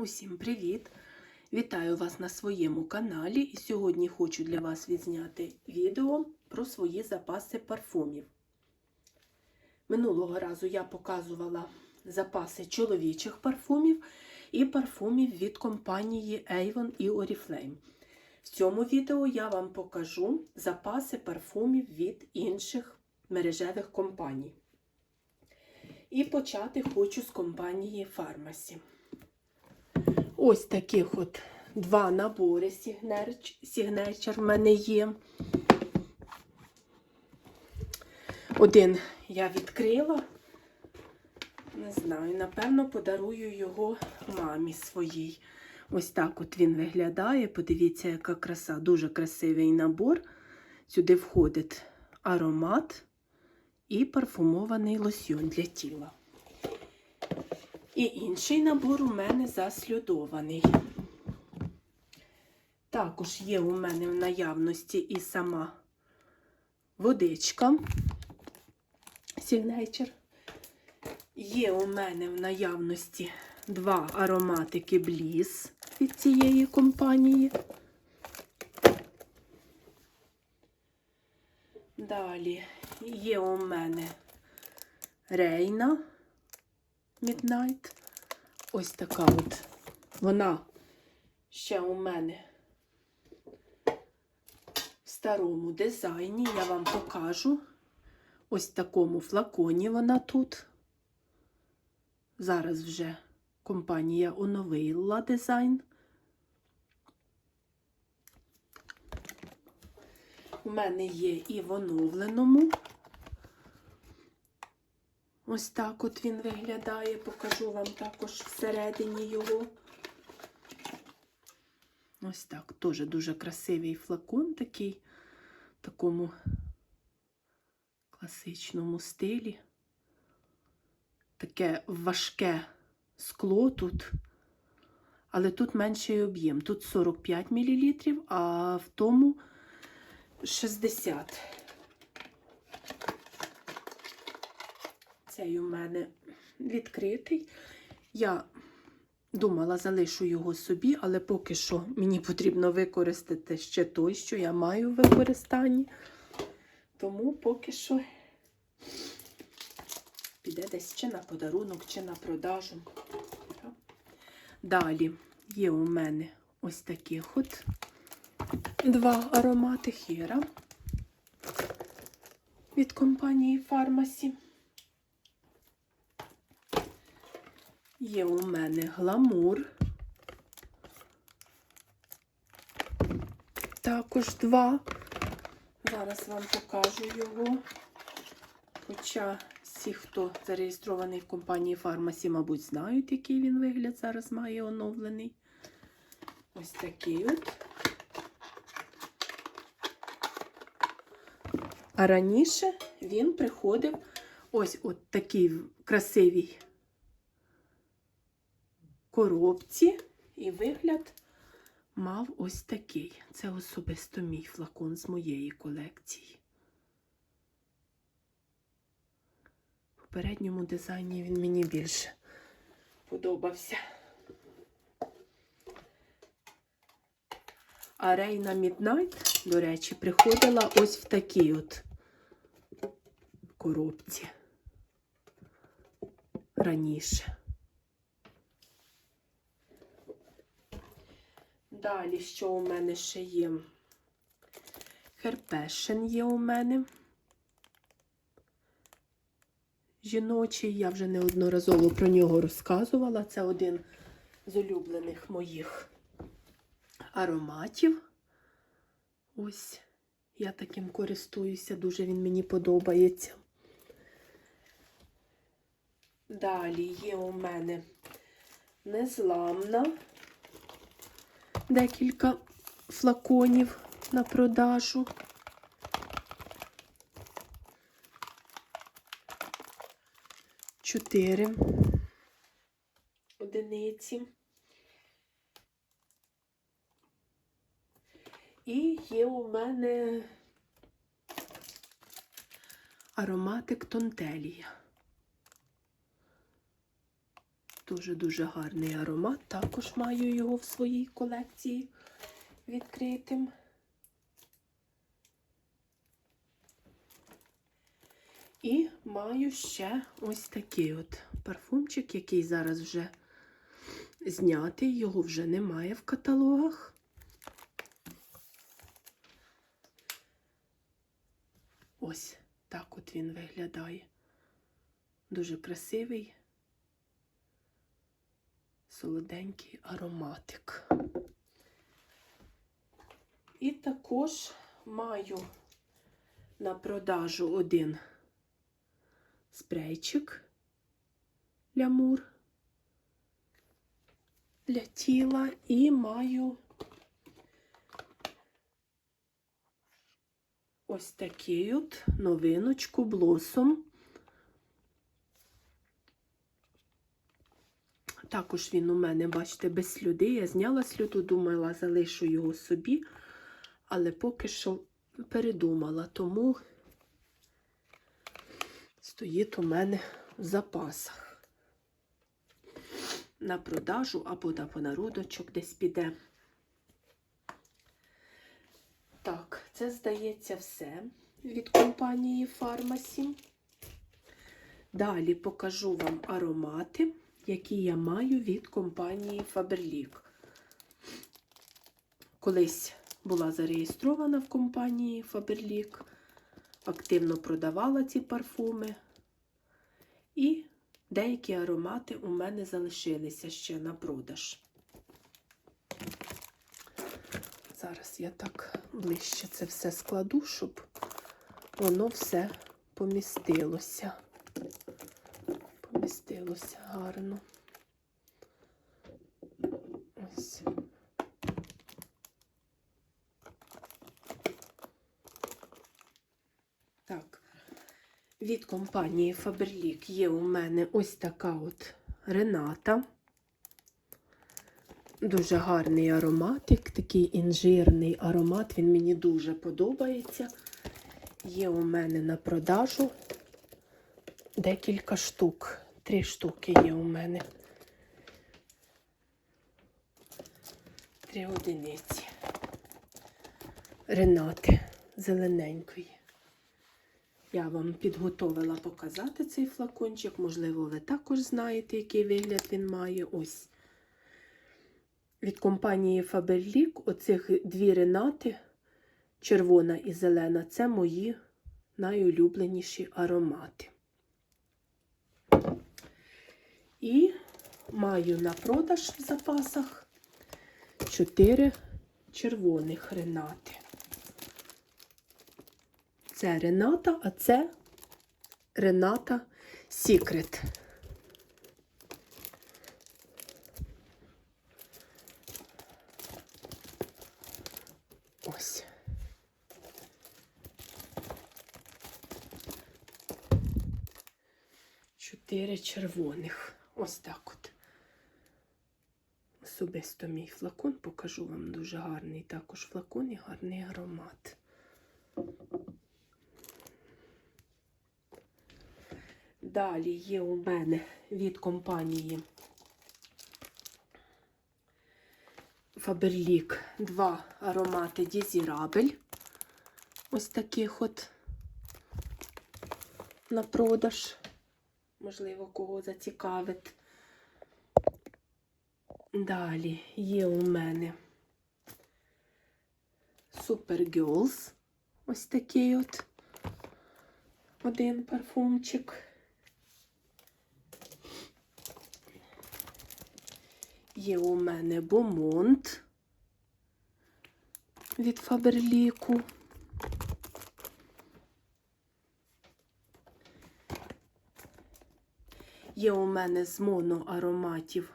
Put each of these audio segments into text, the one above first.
Усім привіт! Вітаю вас на своєму каналі і сьогодні хочу для вас відзняти відео про свої запаси парфумів. Минулого разу я показувала запаси чоловічих парфумів і парфумів від компанії Avon і Oriflame. В цьому відео я вам покажу запаси парфумів від інших мережевих компаній. І почати хочу з компанії Pharmacy. Ось таких от два набори Signature в мене є. Один я відкрила. Не знаю, напевно, подарую його мамі своїй. Ось так от він виглядає. Подивіться, яка краса. Дуже красивий набор. Сюди входить аромат і парфумований лосьон для тіла. І інший набор у мене заслідований. Також є у мене в наявності і сама водичка Signature. Є у мене в наявності два ароматики Bliss від цієї компанії. Далі є у мене Рейна. Midnight. Ось така от. Вона ще у мене в старому дизайні. Я вам покажу. Ось в такому флаконі вона тут. Зараз вже компанія оновила дизайн. У мене є і в оновленому. Ось так от він виглядає, покажу вам також всередині його. Ось так, теж дуже красивий флакон такий, в такому класичному стилі. Таке важке скло тут, але тут менший об'єм. Тут 45 мл, а в тому 60 Цей у мене відкритий. Я думала, залишу його собі, але поки що мені потрібно використати ще той, що я маю в використанні. Тому поки що піде десь чи на подарунок, чи на продажу. Далі є у мене ось таких от два аромати хіра від компанії Pharmacy. Є у мене гламур. Також два. Зараз вам покажу його. Хоча всі, хто зареєстрований в компанії Pharmacy, мабуть, знають, який він вигляд зараз має оновлений. Ось такий от. А раніше він приходив ось от такий красивий коробці, і вигляд мав ось такий. Це особисто мій флакон з моєї колекції. В попередньому дизайні він мені більше подобався. А Рейна Midnight, до речі, приходила ось в такій от коробці раніше. Далі, що у мене ще є? Херпешен є у мене. Жіночий, я вже неодноразово про нього розказувала. Це один з улюблених моїх ароматів. Ось, я таким користуюся, дуже він мені подобається. Далі є у мене незламна декілька флаконів на продажу. Чотири одиниці. І є у мене ароматик Тонтелія. Дуже-дуже гарний аромат. Також маю його в своїй колекції відкритим. І маю ще ось такий от парфумчик, який зараз вже знятий, його вже немає в каталогах. Ось так от він виглядає. Дуже красивий, солоденький ароматик. І також маю на продажу один спрейчик для мур для тіла і маю ось такий от новиночку блосом. Також він у мене, бачите, без слюди. Я зняла слюду, думала, залишу його собі, але поки що передумала, тому стоїть у мене в запасах. На продажу або на понародочок десь піде. Так, це, здається, все від компанії Фармасі. Далі покажу вам аромати, які я маю від компанії Faberlic. Колись була зареєстрована в компанії Faberlic, активно продавала ці парфуми. І деякі аромати у мене залишилися ще на продаж. Зараз я так ближче це все складу, щоб воно все помістилося. Помістилося гарно. Ось. Так, від компанії Faberlic є у мене ось така от Рената. Дуже гарний ароматик, такий інжирний аромат, він мені дуже подобається. Є у мене на продажу декілька штук. Три штуки є у мене. Три одиниці. Ренати зелененької. Я вам підготовила показати цей флакончик. Можливо, ви також знаєте, який вигляд він має. Ось. Від компанії Faberlic оцих дві ренати, червона і зелена, це мої найулюбленіші аромати. І маю на продаж в запасах чотири червоних ренати. Це Рената, а це Рената Сікрет. Ось. Чотири червоних. Ось так от. Особисто мій флакон покажу вам дуже гарний також флакон і гарний аромат. Далі є у мене від компанії Faberlic два аромати Дізірабель. Ось таких от на продаж. Можливо, кого зацікавить. Далі є у мене Super Girls. Ось такий от один парфумчик. Є у мене Бомонт від Фаберліку. Є у мене з моноароматів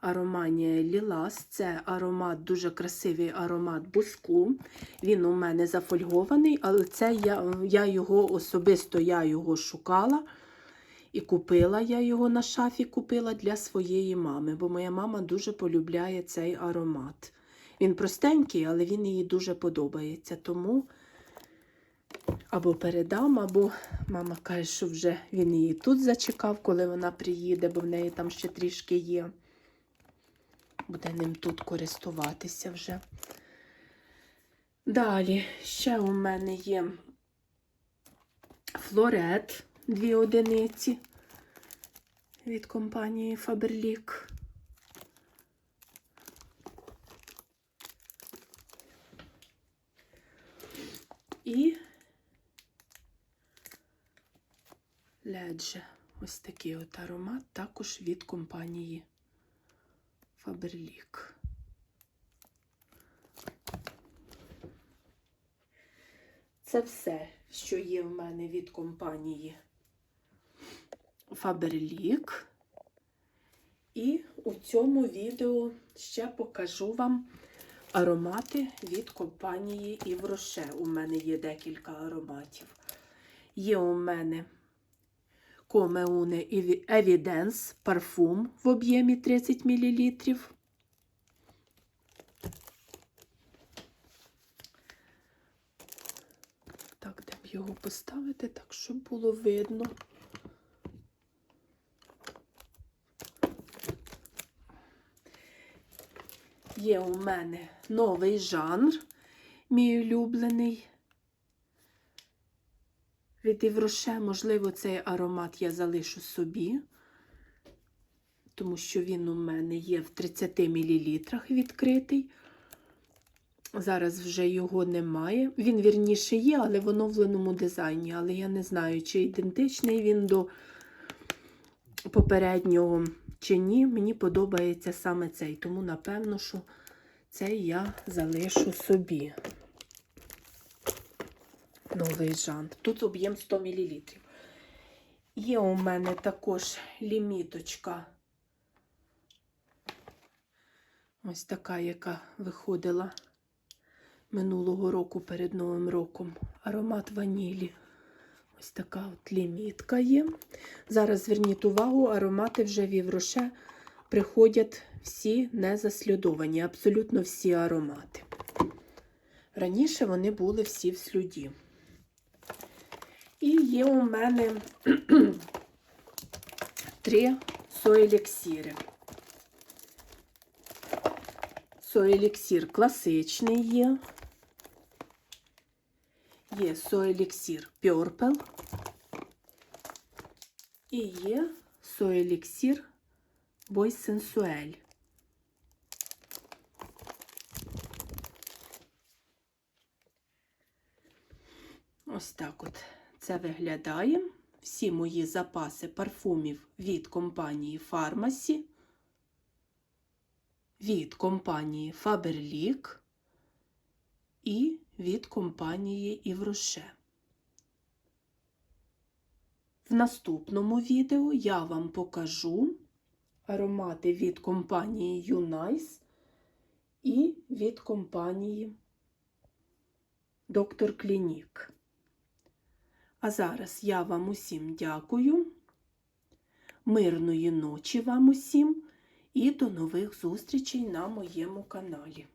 Ароманія Лілас. Це аромат, дуже красивий аромат буску. Він у мене зафольгований, але це я, я його особисто я його шукала. І купила я його на шафі, купила для своєї мами, бо моя мама дуже полюбляє цей аромат. Він простенький, але він їй дуже подобається. Тому або передам, або мама каже, що вже він її тут зачекав, коли вона приїде, бо в неї там ще трішки є. Буде ним тут користуватися вже. Далі ще у мене є флорет, дві одиниці від компанії Faberlic. І ледже ось такий от аромат, також від компанії Faberlic. Це все, що є в мене від компанії Faberlic. І у цьому відео ще покажу вам аромати від компанії Rocher. У мене є декілька ароматів. Є у мене Come Une Evidence парфум в об'ємі 30 мл. Так, де б його поставити, так, щоб було видно. Є у мене новий жанр, мій улюблений. Від Івроше, можливо, цей аромат я залишу собі, тому що він у мене є в 30 мл відкритий. Зараз вже його немає. Він вірніше є, але в оновленому дизайні. Але я не знаю, чи ідентичний він до попереднього чи ні. Мені подобається саме цей, тому, напевно, що цей я залишу собі. Новий жанр. Тут об'єм 100 мл. Є у мене також ліміточка. Ось така, яка виходила минулого року перед Новим роком. Аромат ванілі. Ось така от лімітка є. Зараз зверніть увагу, аромати вже в Євроше приходять всі незаслідовані, абсолютно всі аромати. Раніше вони були всі в слюді. І є у мене три соеліксіри. Соеліксір класичний є. Є соеліксір Purple і є соеліксір Boy Sensuel. Ось так от це виглядає. Всі мої запаси парфумів від компанії Pharmacy, від компанії Faberlic і від компанії Івроше. В наступному відео я вам покажу аромати від компанії Юнайс і від компанії Доктор Клінік. А зараз я вам усім дякую, мирної ночі вам усім і до нових зустрічей на моєму каналі.